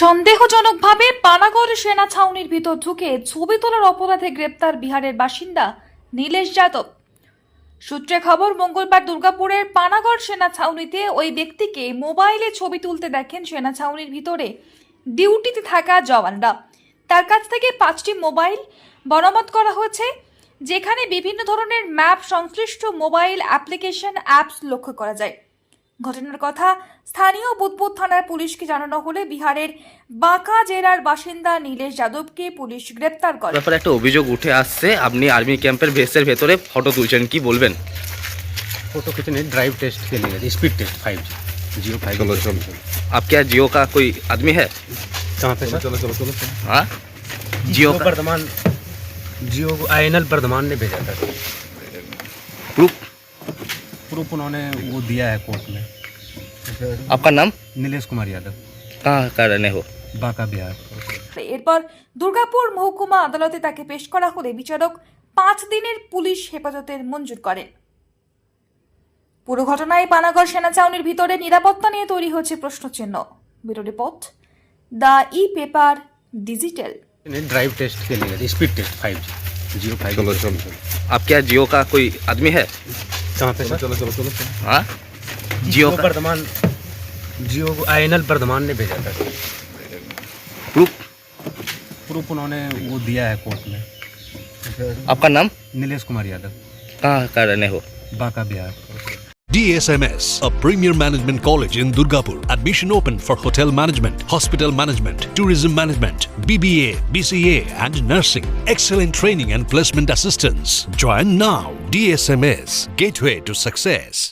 সন্দেহজনকভাবে পানাগড় সেনা ছাউনির ভিতর ঢুকে ছবি তোলার অপরাধে গ্রেপ্তার বিহারের বাসিন্দা নীলেশ যাদব। সূত্রে খবর, মঙ্গলবার দুর্গাপুরের পানাগড় সেনা ছাউনিতে ওই ব্যক্তিকে মোবাইলে ছবি তুলতে দেখেন সেনা ছাউনির ভিতরে ডিউটিতে থাকা জওয়ানরা। তার কাছ থেকে পাঁচটি মোবাইল বরামত করা হয়েছে, যেখানে বিভিন্ন ধরনের ম্যাপ, সংশ্লিষ্ট মোবাইল অ্যাপ্লিকেশন, অ্যাপস লক্ষ্য করা যায়। ঘটনার কথা স্থানীয় বুদবুদ থানার পুলিশকে জানানো হলে বিহারের বাঁকা জেলার বাসিন্দা নীলেশ যাদবকে পুলিশ গ্রেপ্তার করে ব্যাপারে একটা অভিযোগ উঠে আসছে আপনি আর্মি ক্যাম্পের ভেসের ভেতরে ফটো তুলছেন কি বলবেন फोटो खींचने ड्राइव टेस्ट के लिए speed test five G Jio five चलो चलो चलो आप क्या जियो का कोई आदमी है कहाँ पे चलो सर चलो चलो चलो चलो। हाँ जियो जियो का वर्धमान जियो आयनल वर्धमान ने भेजा था प्रूफ प्रूफ उन्होंने वो दिया है कोर्ट में आपका नाम नीलेश कुमार यादव कहाँ का रहने हो बांका बिहार এরপর দুর্গাপুর মহকুমা আদালতে তাকে পেশ করা হলে বিচারক পাঁচ দিনের পুলিশ হেফাজতের মঞ্জুর করেন পুরো ঘটনায় পানাগড় সেনা ছাউনির ভিতরে নিরাপত্তা নিয়ে তৈরি হচ্ছে প্রশ্নচিহ্ন bureau report the e paper digital drive test के लिए speed test five G Jio five चलो चलो चलो आप क्या जियो का कोई आदमी है कहाँ पे चलो सर चलो चलो चलो चलो। हाँ जियो जियो का आयनल वर्धमान ने भेजा था प्रूफ प्रूफ उन्होंने वो दिया है कोर्ट में आपका नाम नीलेश कुमार यादव कहाँ का रहने हो Banka Bihar DSMS, a premier management college in Durgapur. Admission open for hotel management, hospital management, tourism management, BBA, BCA, and nursing. Excellent training and placement assistance. Join now. DSMS, gateway to success.